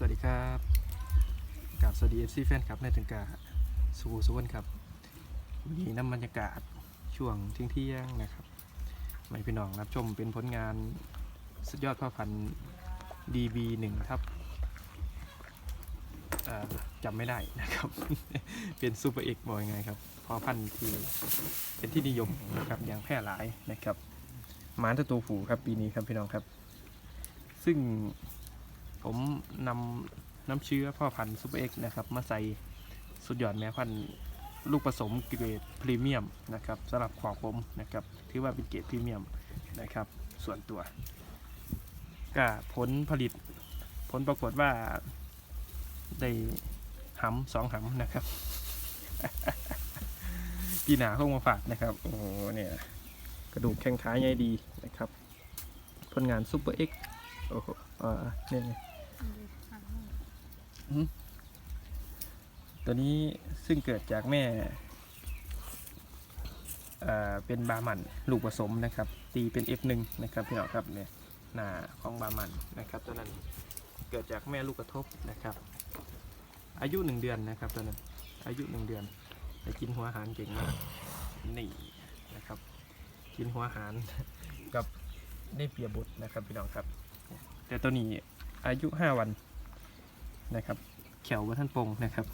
สวัสดีครับกับสวัสดีเอฟซีแฟนครับในถึงกาสูสุวรรณครับวันนี้น้ำบรรยากาศช่วงเที่ยงเที่ยงนะครับไม่พี่น้องรับชมเป็นผลงานสุดยอดพ่อพันธุ์ DB1 ครับจำไม่ได้นะครับ เป็นซูเปอร์เอ็กบอกยังไงครับพ่อพันธุ์ที่เป็นที่นิยมนะครับอย่างแพร่หลายนะครับหมาตัวผูครับปีนี้ครับพี่น้องครับ ซึ่ง ผมนำน้ำเชื้อพ่อพันธุ์ซูเปอร์เอ็กซ์นะครับมาใส่สุดยอดแม่พันธุ์ลูกผสมเกรดพรีเมียมนะครับสำหรับของผมนะครับถือว่าเป็นเกรดพรีเมียมนะครับ ส่วนตัวก็ผลผลิต ผลปรากฏว่าได้หำสองหำนะครับปีหนาเข้ามาฝากนะครับ โอ้โหเนี่ยกระดูกแข้งขาใหญ่ดีนะครับ ผลงานซูเปอร์เอ็กซ์โอ้โหอ่าเนี่ย ตัวนี้ซึ่งเกิดจากแม่เป็นบามันลูกผสมนะครับ ตีเป็น F1 นะครับพี่น้องครับเนี่ยหน้าของบามันนะครับตัวนั้นเกิดจากแม่ลูกกระทบนะครับ อายุหนึ่งเดือนนะครับตัวนั้นอายุหนึ่งเดือนแต่กินหัวอาหารเก่งมากนี่นะครับ กินหัวอาหารกับได้เปียบบุตรนะครับพี่น้องครับ แต่ตัวนี้อายุ 5 วัน นะครับเขียวว่าท่านปงนะครับ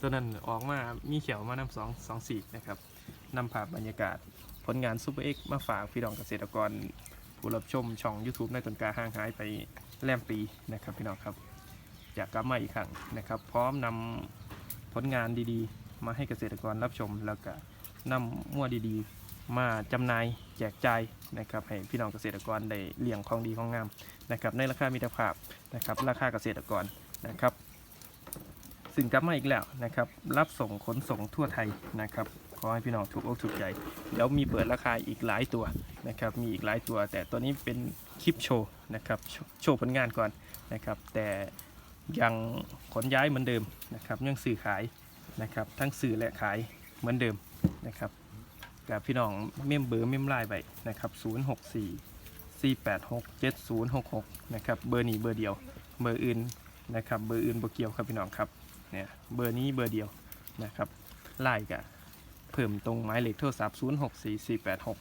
ตัวนั้นออกมามีเขียวมานำสองสองสีนะครับนำภาพบรรยากาศ ผลงานซูเปอร์เอ็กมาฝากพี่น้องเกษตรกร ผู้รับชมช่อง YouTube ในต้นกาห่างหายไปแลมปีนะครับพี่น้องครับอยากกลับมาอีกครั้งนะครับ พร้อมนำผลงานดีๆ มาให้เกษตรกรรับชมแล้วก็นำมั่วดีๆ มาจำหน่ายแจกจ่ายนะครับให้พี่น้องเกษตรกรได้เลี้ยงของดีของงามนะครับในราคามิตรภาพนะครับราคาเกษตรกรนะครับสิ่งกลับมาอีกแล้วนะครับ รับส่งขนส่งทั่วไทยนะครับขอให้พี่น้องถูกอกถูกใจเดี๋ยวมีเปิดราคาอีกหลายตัวนะครับมีอีกหลายตัว แต่ตัวนี้เป็นคลิปโชว์นะครับโชว์ผลงานก่อนนะครับ แต่ยังขนย้ายเหมือนเดิมนะครับยังสื่อขายนะครับ ทั้งสื่อและขายเหมือนเดิมนะครับ กับพี่น้องเมมเบอร์เมมไลน์ไปนะครับ 064 486 7066 นะครับเบอร์นี้เบอร์เดียวเบอร์อื่นนะครับเบอร์อื่นบ่เกี่ยวครับพี่น้องครับเนี่ยเบอร์นี้เบอร์เดียวนะครับไล่กับเพิ่มตรงหมายเลขโทรศัพท์ 064 486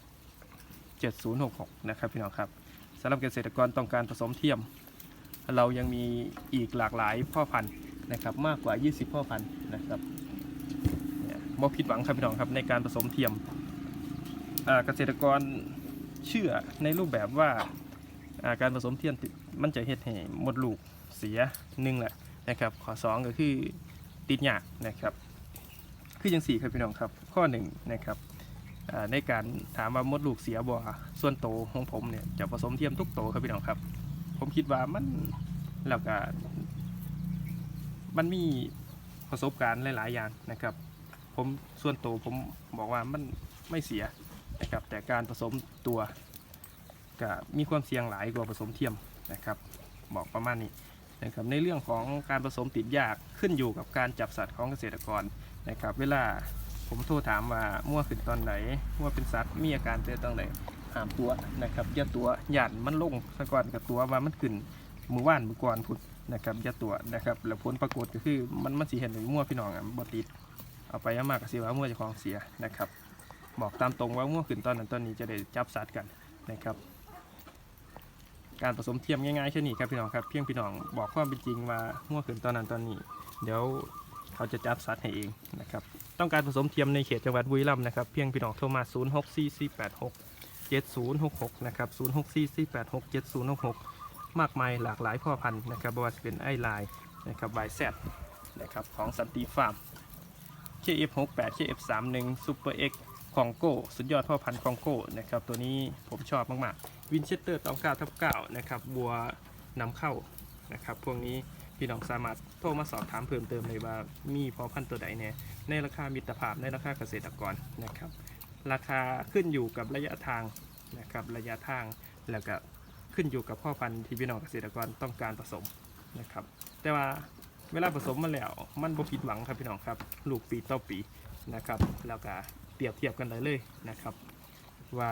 7066 นะครับพี่น้องครับสำหรับเกษตรกรต้องการผสมเทียม เรายังมีอีกหลากหลายพ่อพันธุ์นะครับมากกว่า 20 พ่อพันธุ์นะครับบ่ผิดหวังครับพี่น้องครับในการผสมเทียม เกษตรกรเชื่อในรูปแบบว่าการผสมเทียมติดมันจะเฮ็ดให้มดลูกเสียหนึ่งแหละนะครับ ข้อสองก็คือติดยากนะครับ คือยังสี่ครับพี่น้องครับ ข้อหนึ่งนะครับในการถามว่ามดลูกเสียบ่ส่วนโตของผมเนี่ยจะผสมเทียมทุกโตครับพี่น้องครับ ผมคิดว่ามันแล้วก็มันมีประสบการณ์หลาย ๆ อย่างนะครับ ผมส่วนโตผมบอกว่ามันไม่เสีย นะครับแต่การผสมตัวก็มีความเสี่ยงหลายกว่าผสมเทียมนะครับบอกประมาณนี้นะครับในเรื่องของการผสมติดยากขึ้นอยู่กับการจับสัตว์ของเกษตรกรนะครับ เวลาผมโทรถามว่ามั่วขึ้นตอนไหนมั่วเป็นสัตว์มีอาการเจอตอนไหนหามตัวนะครับยาตัวหยาดมันลงสะก่อนกับตัวว่ามันขึ้นมือว่านมือก่อนพุดนะครับยาตัวนะครับแล้วผลปรากฏก็คือมันมันสีเห็นเป็นมั่วพี่น้องอะบติดเอาไปยามากกับสีว่ามั่วจะของเสียนะครับ บอกตามตรงว่าง่วงขึ้นตอนนั้นตอนนี้จะได้จับสัตว์กันนะครับ การผสมเทียมง่ายๆเช่นนี้ครับพี่น้องครับเพียงพี่น้องบอกความเป็นจริงว่าง่วงขึ้นตอนนั้นตอนนี้ เดี๋ยวเขาจะจับสัตว์ให้เองนะครับต้องการผสมเทียมในเขตจังหวัดบุรีรัมย์นะครับเพียงพี่น้องโทรมา 0 6 4 4 8 6 7 0 6 6 นะครับ 0 6 4 4 8 6 7 0 6 6 มากมายหลากหลายพ่อพันธุ์นะครับไม่ว่าจะเป็นไอไลน์นะครับไวแซดนะครับของสันติฟาร์ม KF68 KF31 Super X คองโก้สุดยอดพ่อพันธุ์คองโก้นะครับตัวนี้ผมชอบมากๆวินเชสเตอร์ตองเก้าทับเก้านะครับบัวนำเข้านะครับพวกนี้พี่น้องสามารถโทรมาสอบถามเพิ่มเติมเลยว่ามีพ่อพันธุ์ตัวใดเนี่ยในราคามิตรภาพในราคาเกษตรกรนะครับ ราคาขึ้นอยู่กับระยะทางนะครับระยะทางแล้วก็ขึ้นอยู่กับพ่อพันธุ์ที่พี่น้องเกษตรกรต้องการผสมนะครับ แต่ว่าเวลาผสมมาแล้วมันบ่ผิดหวังครับพี่น้องครับ ลูกปีต่อปีนะครับ แล้วก็ เปรียบเทียบกันได้เลยนะครับ ว่า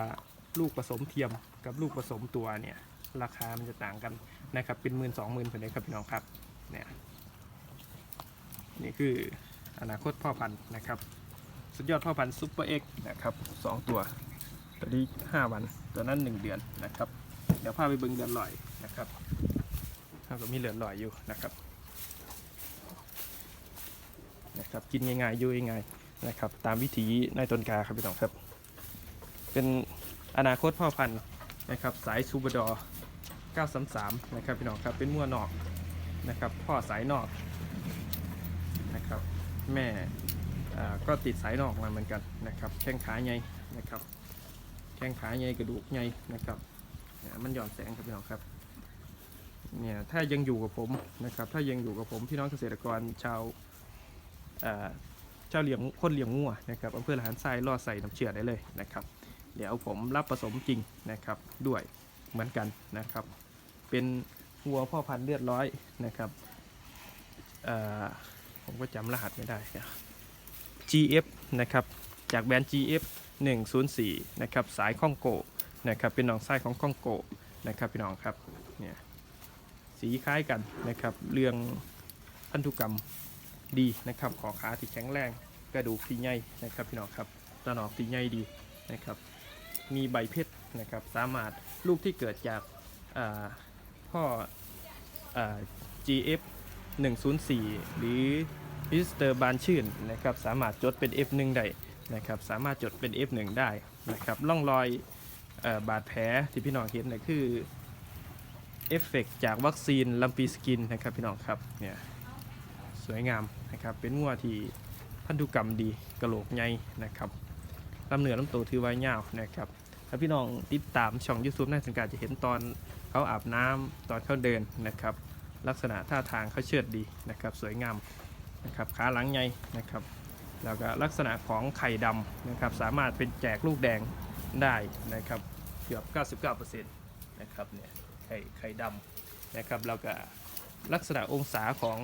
ลูกผสมเทียมกับลูกผสมตัวเนี่ยราคามันจะต่างกันนะครับเป็นหมื่นสองหมื่นคนเลยครับพี่น้องครับเนี่ยนี่คืออนาคตพ่อพันธุ์นะครับสุดยอดพ่อพันธุ์ซุปเปอร์เอ็กนะครับสองตัวตัวนี้ห้าวันตัวนั้นหนึ่งเดือนนะครับเดี๋ยวพาไปเบิ่งเดือนลอยนะครับเขาก็มีเหลือนลอยอยู่นะครับนะครับกินง่ายๆอยู่ง่ายๆ นะครับ ตามวิถีในต้นกาครับพี่น้องครับ เป็นอนาคตพ่อพันธุ์นะครับ สายซูเปอร์ดอร์933 นะครับพี่น้องครับ เป็นมั่วนอกนะครับ พ่อสายนอกนะครับ แม่ก็ติดสายนอกมาเหมือนกันนะครับ แข้งขาใหญ่นะครับ แข้งขาใหญ่กระดูกใหญ่นะครับมันหย่อนแสงครับพี่น้องครับเนี่ยถ้ายังอยู่กับผมนะครับ ถ้ายังอยู่กับผมพี่น้องเกษตรกรชาวาเจ้าเลี้ยงคนเหลี้ยงงัวนะครับอำเภอละหารทรายล่อใส่น้ำเชื่อได้เลยนะครับเดี๋ยวผมรับผสมจริงนะครับด้วยเหมือนกันนะครับ เป็นวัวพ่อพันธุ์เลือดร้อยนะครับผมก็จำรหัสไม่ได้นะ GF นะครับจากแบรนด์ GF 104นะครับสายข้องโกนะครับเป็นน้องไส้ของข้องโกนะครับพี่น้องครับเนี่ยสีคล้ายกันนะครับเรื่องพันธุกรรมดีนะครับขอขาที่แข็งแรง กระดูกที่ใหญ่นะครับพี่น้องครับตะหนอกที่ใหญ่ดีนะครับ มีใบเพชรนะครับ สามารถลูกที่เกิดจากอ่าพ่ออ่า GF 104 หรือมิสเตอร์บานชื่นนะครับ สามารถจดเป็น F1 ได้นะครับ สามารถจดเป็น F1 ได้นะครับร่องรอยออบาดแผลที่พี่น้องเห็นนะคือเอฟเฟกจากวัคซีนลัมปีสกินนะครับพี่น้องครับเนี่ยสวยงามนะครับเป็นงัวที่ พันธุกรรมดีกระโหลกใหญ่นะครับลำเหนือลำโตถือไว้ยาวนะครับถ้าพี่น้องติดตามช่อง YouTube น่าสังกาจะเห็นตอนเขาอาบน้ำตอนเขาเดินนะครับ ลักษณะท่าทางเขาเชิดดีนะครับ สวยงามนะครับขาหลังใหญ่นะครับ แล้วก็ลักษณะของไข่ดำนะครับ สามารถเป็นแจกลูกแดงได้นะครับเกือบ 99%นะครับเนี่ยไข่ไข่ดำนะครับแล้วก็ลักษณะองศาของ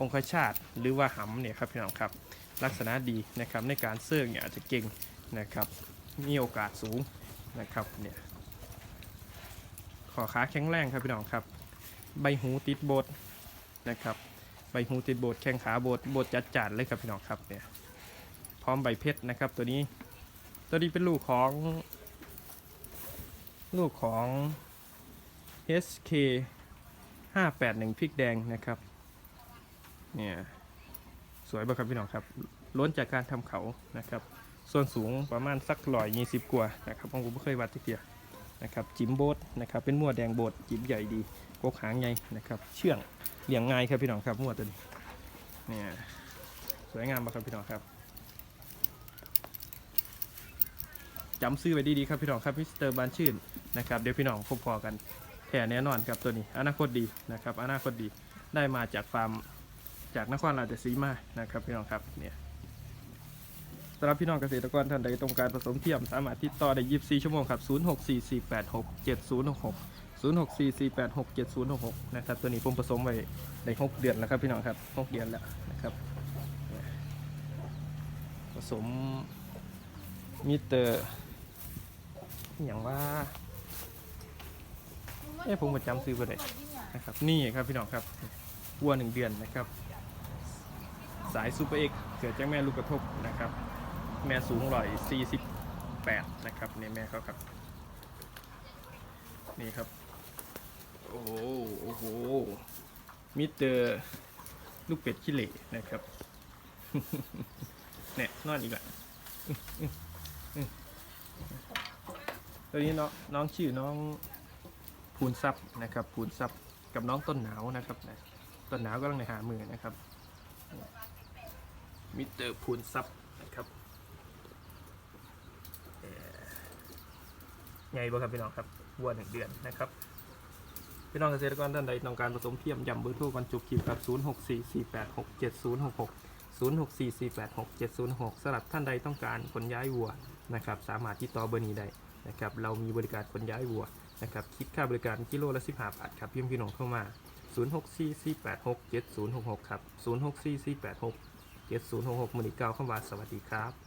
องคชาตหรือว่าหำเนี่ยครับพี่น้องครับลักษณะดีนะครับในการเสื่อเนี่ยอาจจะเก่งนะครับมีโอกาสสูงนะครับเนี่ยขอขาแข็งแรงครับพี่น้องครับใบหูติดโบดนะครับใบหูติดโบดแข้งขาโบดโบดจัดจัดๆเลยครับพี่น้องครับเนี่ยพร้อมใบเพชรนะครับตัวนี้ตัวนี้เป็นลูกของ ลูกของ SK 581พริกแดงนะครับ เนี่ยสวยบ่ครับพี่น้องครับ ล้นจากการทำเขานะครับ ส่วนสูงประมาณสักร้อยยี่สิบกว่านะครับผมไม่เคยวัดทีเดียวนะครับจิ๋มโบดนะครับเป็นมัวแดงโบดจิ๋มใหญ่ดีกกหางใหญ่นะครับ เชื่องเลี้ยงง่ายครับพี่น้องครับมัวตัวนี้เนี่ยสวยงามมากครับพี่น้องครับจำซื้อไว้ดีๆครับพี่น้องครับมิสเตอร์บานชื่นนะครับเดี๋ยวพี่น้องพบพอกันแท้แน่นอนครับตัวนี้ อนาคตดีนะครับ อนาคตดีได้มาจากฟาร์ม จากนครราชสีมานะครับพี่น้องครับเนี่ยสำหรับพี่น้องเกษตรกรท่านใดต้องการผสมเทียมสามารถติดต่อได้ 24 ชั่วโมงครับ 0644867066 0644867066 นะครับ ตัวนี้ผมผสมไว้ได้6เดือนแล้วครับพี่น้องครับ 6 เดือนแล้วนะครับผสมมิเตอร์อย่างว่าเอ้ผมประจำซื้อไปเลยนะครับ นี่ครับพี่น้องครับวัวหนึ่งเดือนนะครับ สายซูเปอร์เอ็กเกิดจากแม่ลูกกระทบนะครับ แม่สูงร้อยสี่สิบแปดนะครับนี่แม่เขาครับ นี่ครับโอ้โหโอ้โหมิเตอร์ลูกเป็ดขี้เหร่นะครับเนี่ยนอนอีกแล้วตัวนี้น้องน้องชื่อน้องพูนซับนะครับพูนซับกับน้องต้นหนาวนะครับต้นหนาวก็ต้องในหามือนะครับ มิเตอร์พูนซับนะครับเอ่อไงบ่ครับพี่น้องครับวัวหนึ่งเดือนนะครับพี่น้องเกษตรกรท่านใดต้องการผสมเทียมยำเบอร์โทรกันจุกคิวครับ 0 6 4 4 8 6 7 0 6 6 0 6 4 4 8 6 7 0 6สำหรับท่านใดต้องการขนย้ายวัวนะครับ สามารถติดต่อเบอร์นี้ได้นะครับ เรามีบริการขนย้ายวัวนะครับคิดค่าบริการกิโลละ15บาทครับเพียงพี่น้องเข้ามา 0 6 4 4 8 6 7 0 6 6 ครับ 0 6 4 4 8 6 7066มือนีเก้าเข้ามาสวัสดีครับ